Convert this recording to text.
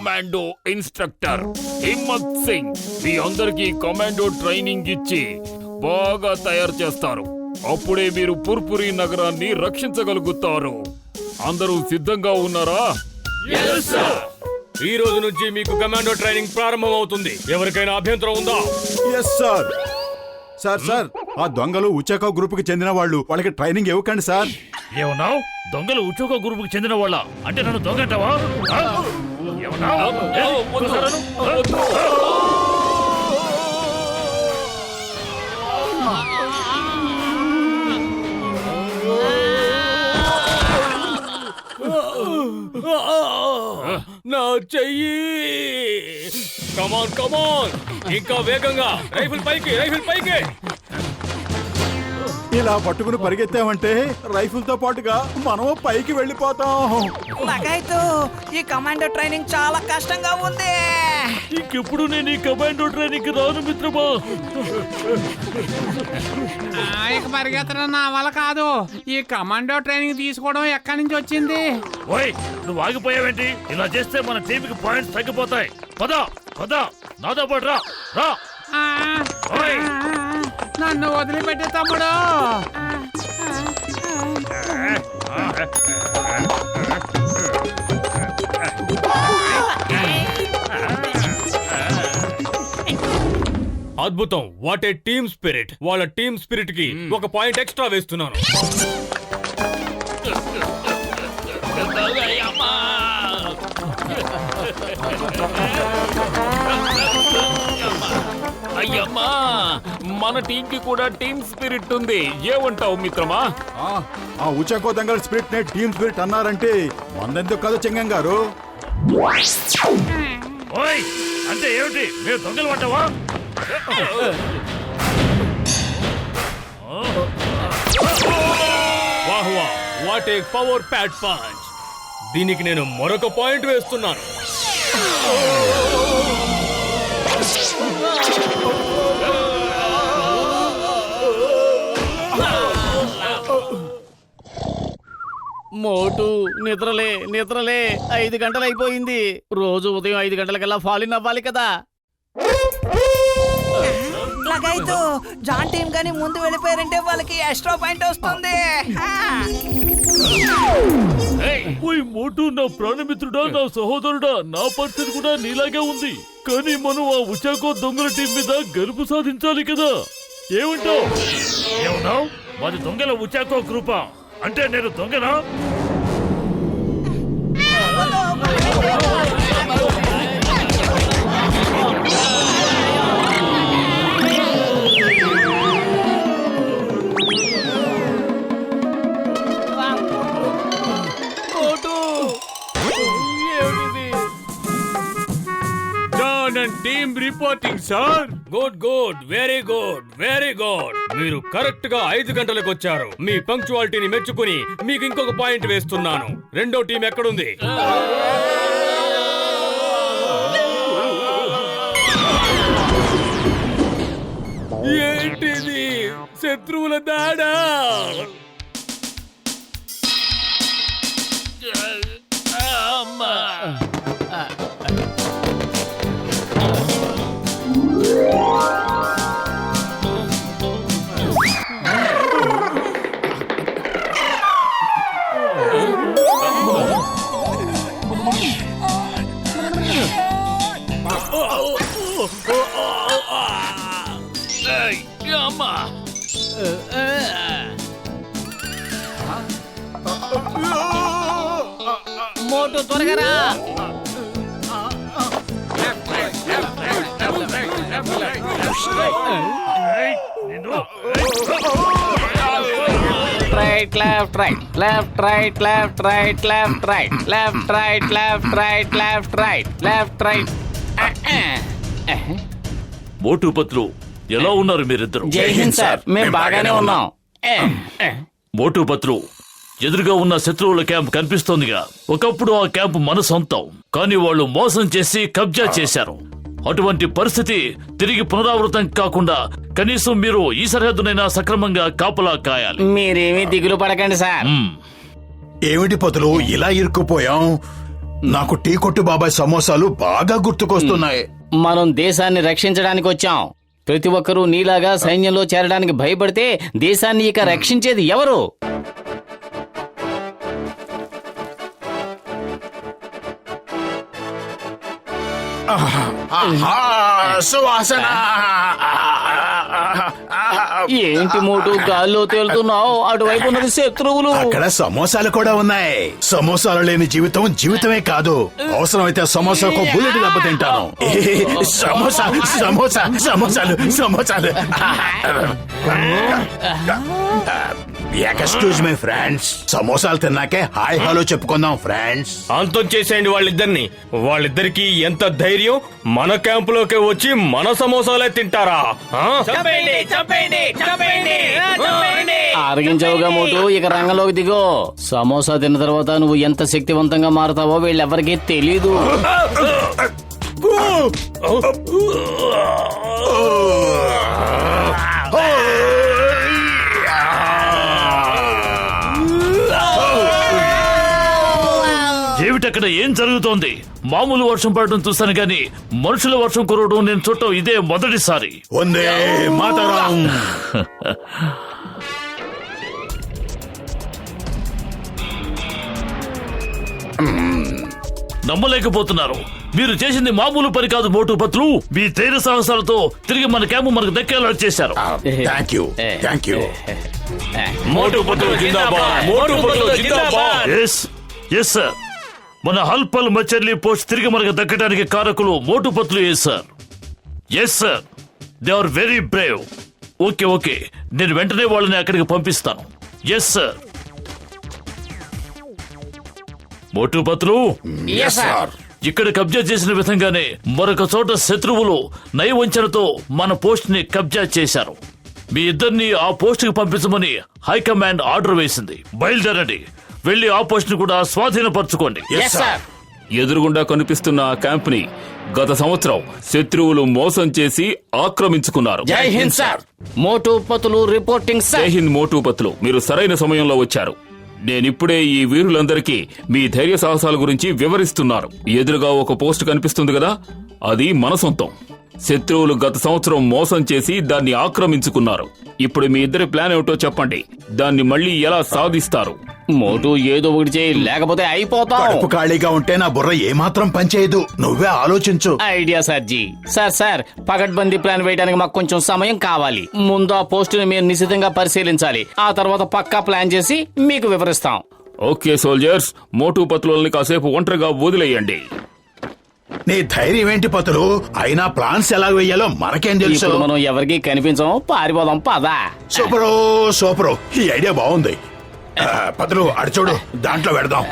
Commando instructor Himmat Singh. మీ అందరికీ commando training ఇచ్చి బాగా తయారు చేస్తారు. అప్పుడే మీరు పుర్పురి నగరాన్ని రక్షించగలుగుతారు. అందరూ సిద్ధంగా ఉన్నారా? ఈ రోజు నుంచి మీకు కమాండో ట్రైనింగ్ ప్రారంభం అవుతుంది ఎవరికైనా అభ్యంతరం ఉందా? ఎస్ సార్ సార్ సార్ ఆ దొంగలు ఉచ్చాక గ్రూప్కి చెందిన వాళ్ళు వాళ్ళకి ట్రైనింగ్ ఇవ్వకండి సార్ ఏమన్నావు? దొంగలు ఉద్యోగ గ్రూపుకి చెందిన వాళ్ళ? అంటే నన్ను దొంగ నా చెయ్యి. కమాన్ కమాన్ ఇంకా వేగంగా. రైఫిల్ పైకి రైఫిల్ పైకి. ఇలా పట్టుకుని పరిగెత్తామంటే రైఫిల్తో పాటుగా మనం పైకి వెళ్ళిపోతాం. లగాయతు ఈ కమాండో ట్రైనింగ్ చాలా కష్టంగా ఉంది. ఇంకెప్పుడు నేను ఈ కమాండో ట్రైనింగ్ రాను మిత్రమా? ఇక పరిగెత్తడం నా వల్ల కాదు. ఈ కమాండో ట్రైనింగ్ తీసుకోవడం ఎక్కడి నుంచి వచ్చింది? ఓయ్ నువ్వు ఆగిపోయావేంటి? ఇలా చేస్తే మన టీంకి పాయింట్స్ తగ్గిపోతాయి. పద పద నాతో పాటు రా రా. నన్ను వదిలిపెట్టే తమ్ముడు. అద్భుతం. What a team spirit. వాళ్ళ టీమ్ స్పిరిట్కి ఒక పాయింట్ ఎక్స్ట్రా వేస్తున్నాను. అయ్యమ్మా మన టీం కి కూడా టీమ్ స్పిరిట్ ఉంది. ఏమంటావు మిత్రమా? ఆ, ఆ ఉచ్చాకో దొంగల స్పిరిట్ నే టీమ్ స్పిరిట్ అన్నారంటే వందెందుకు కదా చెంగం గారు? ఓయ్ అంటే ఏమిటి? మీరు దొంగలు అంటావా వాహ్ వాట్ ఏ పవర్ ప్యాట్ పాంచ్ దీనికి నేను మరొక పాయింట్ వేస్తున్నాను. మోటు నిద్రలే నిద్రలే. ఐదు గంటలు అయిపోయింది రోజు ఉదయం ఐదు గంటలకల్లా ఫాలిన్ అవ్వాలి కదా. లగాయతు జాన్ టీం గాని ముందు వెళ్ళిపోయారంటే వాళ్ళకి ఎక్స్ట్రా పాయింట్ వస్తుంది. ఓయ్ మోటు నా ప్రాణమిత్రుడా నా సహోదరుడా నా పరిస్థితి కూడా నీలాగే ఉంది. కానీ మనం ఆ ఉచాకో దొంగల టీం మీద గెలుపు సాధించాలి కదా. ఏమంటావు? ఏమన్నావు? మాది దొంగల ఉచాకో గ్రూపా అంటే నేను దొంగనా? And team reporting sir good good very good very good మీరు కరెక్ట్గా ఐదు గంటలకు వచ్చారు. మీ పంక్చువాలిటీని మెచ్చుకుని మీకు ఇంకొక పాయింట్ వేస్తున్నాను. రెండో టీం ఎక్కడుంది? ఏంటిది? శత్రువుల దాడా? అమ్మా. మోటు త్వరగా రా. ఏయ్, నిన్ను right left right left right left right left right left right left right left right left right Motu Patlu ఎలా ఉన్నారు మీరిద్దరు? జై హింద్ సార్. మేము బాగానే ఉన్నాం. మోటు పత్రు ఎదురుగా ఉన్న శత్రువుల క్యాంప్ కనిపిస్తోందిగా. ఒకప్పుడు ఆ క్యాంప్ మన సొంతం. కానీ వాళ్ళు మోసం చేసి కబ్జా చేశారు. అటువంటి పరిస్థితి తిరిగి పునరావృతం కాకుండా కనీసం మీరు ఈ సరిహద్దునైనా సక్రమంగా కాపలా కాయాలి. మీరేమీ దిగులు పడకండి సార్. ఏమిటి పతులు? ఇలా ఇరుక్కుపోయాం. నాకు టీ కొట్టు బాబాయ్ సమోసాలు బాగా గుర్తుకొస్తున్నాయి. మనం దేశాన్ని రక్షించడానికి వచ్చాం. ప్రతి ఒక్కరూ నీలాగా సైన్యంలో చేరడానికి భయపడితే దేశాన్ని ఇక రక్షించేది ఎవరు? సువాసన. ఏంటి మోటు? గాల్లో తేలుతున్నావు? అటువైపు ఉన్నది శత్రువులు. అక్కడ సమోసాలు కూడా ఉన్నాయి. సమోసాలు లేని జీవితం జీవితమే కాదు. అవసరమైతే సమోసాకు బుల్లెట్ దెబ్బ తింటాను సమోసా సమోసా సమోసాలు సమోసాలు. ఎక్స్క్యూజ్ మై ఫ్రెండ్స్ సమోసాలు తిన్నాకే హాయ్ హలో చెప్పుకుందాం ఫ్రెండ్స్ అంతం చేసేయండి వాళ్ళిద్దరిని వాళ్ళిద్దరికి ఎంత ధైర్యం మన క్యాంపులోకి వచ్చి మన సమోసాలే తింటారా ఆ? ఆరగించావుగా మోటు ఇక రంగంలోకి దిగో సమోసా తిన్న తర్వాత నువ్వు ఎంత శక్తివంతంగా మారుతావో వీళ్ళెవరికీ తెలీదు ఏమిటక్కడ ఏం జరుగుతోంది? మామూలు వర్షం పడడం చూస్తాను కానీ మనుషుల వర్షం కురవడం నేను చూడటం ఇదే మొదటిసారి. వందే మాతరం. నమ్మలేకపోతున్నారు. మీరు చేసింది మామూలు పని కాదు మోటు పత్రులు మీ ధైర్య సాహసాలతో తిరిగి మన క్యాంపు మనకు దక్కేలా చేశారు. Thank you thank you Motu Patlu జిందాబాద్ మోటు పత్రులు జిందాబాద్. ఎస్ ఎస్ సార్ మన హల్పల్ మచర్లి పోస్ట్ తిరిగి మనకు దక్కడానికి కారకులు Motu పత్రులు yes sir? Yes sir they are very brave okay okay నేను వెంటనే వాళ్ళని అక్కడికి పంపిస్తాను. ఎస్ సార్ మోటు పత్రులు ఇక్కడ కబ్జా చేసిన విధంగానే మరొక చోట శత్రువులు నయవంచనతో మన పోస్ట్ని కబ్జా చేశారు. మీ ఇద్దరిని ఆ పోస్ట్కి పంపించమని హైకమాండ్ ఆర్డర్ వేసింది. బయలుదేరండి. వెళ్ళి ఆ పోస్ట్ని కూడా స్వాధీనపరచుకోండి. ఎదురుగుండా కనిపిస్తున్న ఆ క్యాంప్ని గత సంవత్సరం శత్రువులు మోసం చేసి ఆక్రమించుకున్నారు. జై హింద్ సార్ మోటు పతులు రిపోర్టింగ్ జై మోటూపత్తులు మీరు సరైన సమయంలో వచ్చారు. నేనిప్పుడే ఈ వీరులందరికీ మీ ధైర్య సాహసాల గురించి వివరిస్తున్నాను ఎదురుగా ఒక పోస్ట్ కనిపిస్తుంది కదా అది మన సొంతం. శత్రువులు గత సంవత్సరం మోసం చేసి దాన్ని ఆక్రమించుకున్నారు. ఇప్పుడు మీ ఇద్దరి ప్లాన్ ఏమిటో చెప్పండి. దాన్ని మళ్ళీ ఎలా సాధిస్తారు? మోటు ఏదో ఒకటి చేయి లేకపోతే అయిపోతాం కడుపు ఖాళీగా ఉంటే నా బుర్ర ఏమాత్రం పనిచేయదు. నువ్వే ఆలోచించు. Idea sir ji sir sir పగడ్బందీ plan వేయడానికి మాకు కొంచెం సమయం కావాలి. ముందు ఆ పోస్టుని మీరు నిశ్చితంగా పరిశీలించాలి. ఆ తర్వాత పక్కా ప్లాన్ చేసి మీకు వివరిస్తాం. ఓకే సోల్జర్స్ మోటూపత్తులని కాసేపు ఒంటరిగా వదిలేయండి. నీ ధైర్యం ఏంటి పతులు అయినా ప్లాన్స్ ఎలా వేయాలో మనకేం తెలుసు? ఇప్పుడు మనం ఎవరికి కనిపించం పారిపోదాం పదా. Super super. ఈ ఐడియా బాగుంది. ఆ, పతులు అడు చూడు దాంట్లో పెడదాం.